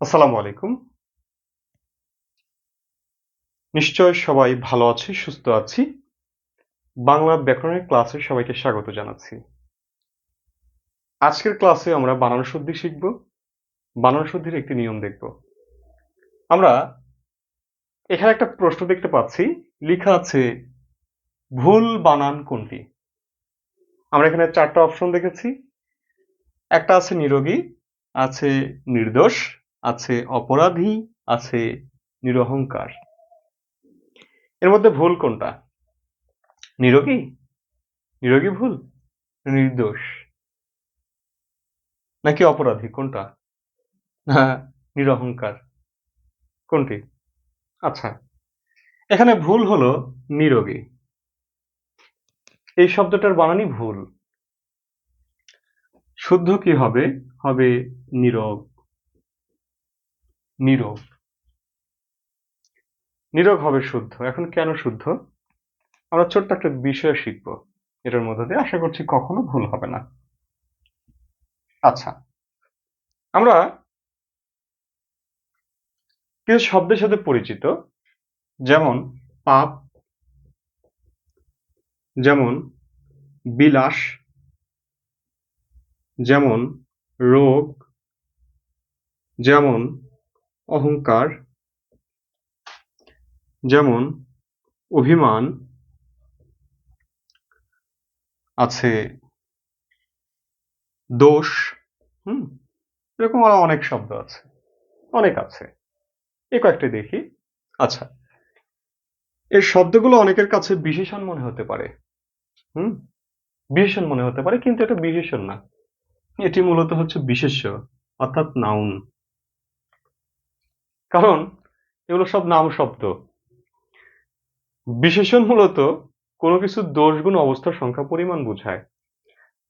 আসসালামু আলাইকুম। নিশ্চয় সবাই ভালো আছি, সুস্থ আছি। বাংলা ব্যাকরণের ক্লাসে সবাইকে স্বাগত জানাচ্ছি। আজকের ক্লাসে আমরা বানান শুদ্ধি শিখব। বানান শুদ্ধির একটি নিয়ম দেখব। আমরা এখানে একটা প্রশ্ন দেখতে পাচ্ছি। লেখা আছে, ভুল বানান কোনটি? আমরা এখানে চারটা অপশন দেখেছি। একটা আছে নিরোগী, আছে নির্দোষ আছে অপরাধী, আছে নিরহংকার। এর মধ্যে ভুল কোনটা? নিরোগী? নিরোগী ভুল? নির্দোষ? নাকি অপরাধী? কোনটা? হ্যাঁ নিরহংকার। কোনটি? আচ্ছা এখানে ভুল হলো নিরোগী। এই শব্দটার বানানই ভুল। শুদ্ধ কি হবে? হবে নীরব নীরব। নীরব হবে শুদ্ধ। এখন কেন শুদ্ধ? আমরা ছোট্ট একটা বিষয় শিখব। এটার মধ্যে দিয়ে আশা করছি কখনো ভুল হবে না। আচ্ছা আমরা কিছু শব্দের সাথে পরিচিত, যেমন পাপ, যেমন বিলাস, যেমন রোগ, যেমন অহংকার, যেমন অভিমান আছে, দোষ, হুম, এরকম আরও অনেক শব্দ আছে, অনেক আছে। এ কয়েকটি দেখি। আচ্ছা এই শব্দগুলো অনেকের কাছে বিশেষণ মনে হতে পারে, হুম, বিশেষণ মনে হতে পারে, কিন্তু এটা বিশেষণ না। এটি মূলত হচ্ছে বিশেষ্য, অর্থাৎ নাউন কারণ এগুলো সব নাম শব্দ। বিশেষণ মূলত কোনো কিছু দোষ গুণ অবস্থার সংখ্যা পরিমাণ বোঝায়।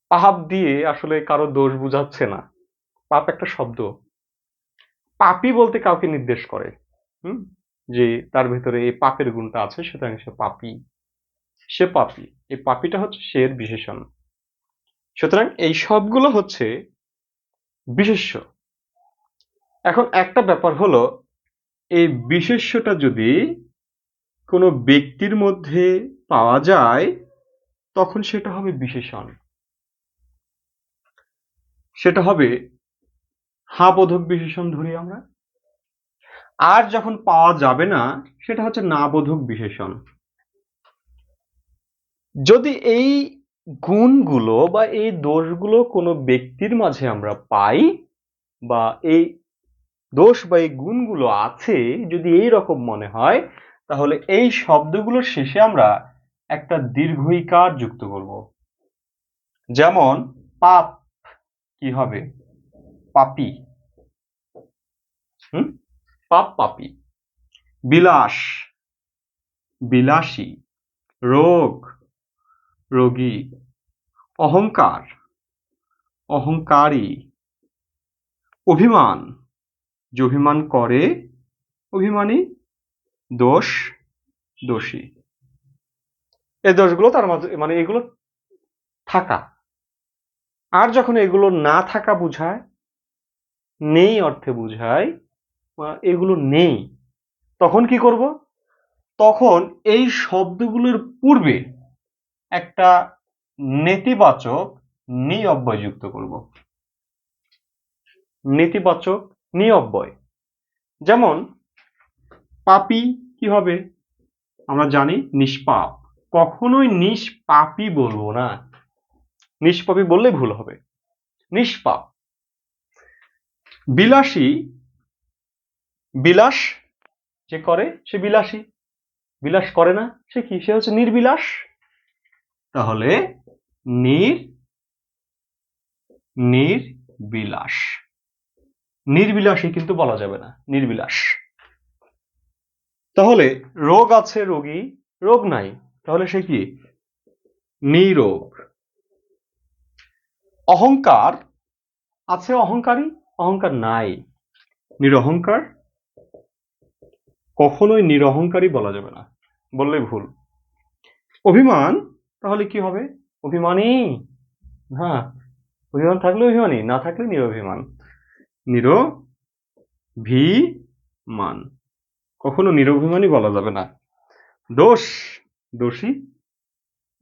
পাপ দিয়ে আসলে কারও দোষ বুঝাচ্ছে না। পাপ একটা শব্দ। পাপি বলতে কাউকে নির্দেশ করে, হুম? যে তার ভেতরে এই পাপের গুণটা আছে, সুতরাং সে পাপি। সে পাপি। এই পাপিটা হচ্ছে সে বিশেষণ। সুতরাং এই সবগুলো হচ্ছে বিশেষ্য। এখন একটা ব্যাপার হলো এই বিশেষ্যটা যদি কোনো ব্যক্তির মধ্যে পাওয়া যায়, তখন সেটা হবে বিশেষণ। সেটা হবে, হা বোধক বিশেষণ ধরি আমরা। আর যখন পাওয়া যাবে না, সেটা হচ্ছে না বোধক বিশেষণ। যদি এই গুণগুলো বা এই দোষগুলো কোনো ব্যক্তির মাঝে আমরা পাই বা এই দোষ বা এই গুণগুলো আছে, যদি এই রকম মনে হয়, তাহলে এই শব্দগুলোর শেষে আমরা একটা দীর্ঘইকার যুক্ত করব। যেমন, পাপ কি হবে? পাপি। হুম? পাপ পাপি। বিলাস। বিলাসী। রোগ। রোগী। অহংকার। অহংকারী। অভিমান। যে অভিমান করে, অভিমানী, দোষ, দোষী। এই দোষগুলো তার মাঝে মানে এগুলো থাকা। আর যখন এগুলো না থাকা বুঝায়, নেই অর্থে বুঝায় এগুলো নেই, তখন কি করব? তখন এই শব্দগুলোর পূর্বে একটা নেতিবাচক নি অব্যয় যুক্ত করব। নেতিবাচক নি অব্যয় যেমন, পাপি কি হবে? আমরা জানি নিষ্পাপ। কখনোই নিষ্পাপি বলব না। নিষ্পাপি বললে ভুল হবে। নিষ্পাপ। বিলাসী, বিলাস যে করে, সে বিলাসী। বিলাস করে না, সে কি? সে হচ্ছে নির্বিলাস। তাহলে নির, নির্বিলাস। নির্বিলাসী কিন্তু বলা যাবে না, নির্বিলাস। তাহলে রোগ আছে, রোগী, রোগ নাই, তাহলে সে কি? নিরোগ। অহংকার আছে, অহংকারী, অহংকার নাই। নিরহংকার? কখনোই নিরহংকারী বলা যাবে না বললে ভুল। অভিমান? তাহলে কি হবে? অভিমানী? হ্যাঁ অভিমান থাকলে অভিমানী, না থাকলে নিরভিমান। নির ভি মান কখনো নিরভিমানী বলা যাবে না। দোষ, দোষী?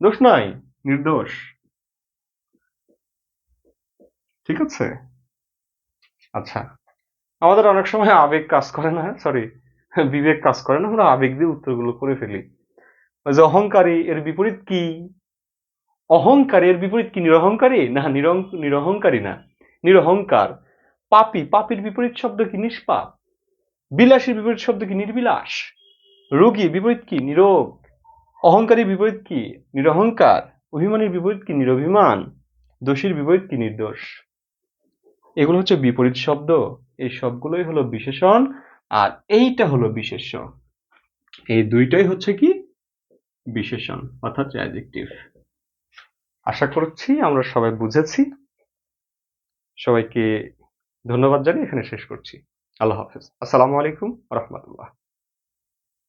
দোষ নাই, নির্দোষ। ঠিক আছে? আচ্ছা। আমাদের অনেক সময় আবেগ কাজ করে না সরি বিবেক কাজ করে না, আমরা আবেগ দিয়ে উত্তরগুলো করে ফেলি। যে অহংকারী, এর বিপরীত কি? অহংকারী, এর বিপরীত কি, নিরহংকারী? না, নিরং- নিরহংকারী না। নিরহংকার। পাপী, পাপীর বিপরীত শব্দ কি নিষ্পাপ? বিলাসীর বিপরীত শব্দ কি নির্বিলাস? রোগী বিপরীত কি নিরোগ? অহংকারী বিপরীত কি নিরহংকার? অভিমানীর বিপরীত কি নিরভিমান? দোষীর বিপরীত কি নির্দোষ? এগুলো হচ্ছে বিপরীত শব্দ। এই সবগুলোই হলো বিশেষণ আর এইটা হলো বিশেষ্য এই দুইটাই হচ্ছে কি? বিশেষণ অর্থাৎ অ্যাডজেক্টিভ আশা করছি আমরা সবাই বুঝেছি। সবাইকে ধন্যবাদ জানিয়ে এখানে শেষ করছি। আল্লাহ হাফেজ। আসসালামু আলাইকুম রহমতুল্লাহ।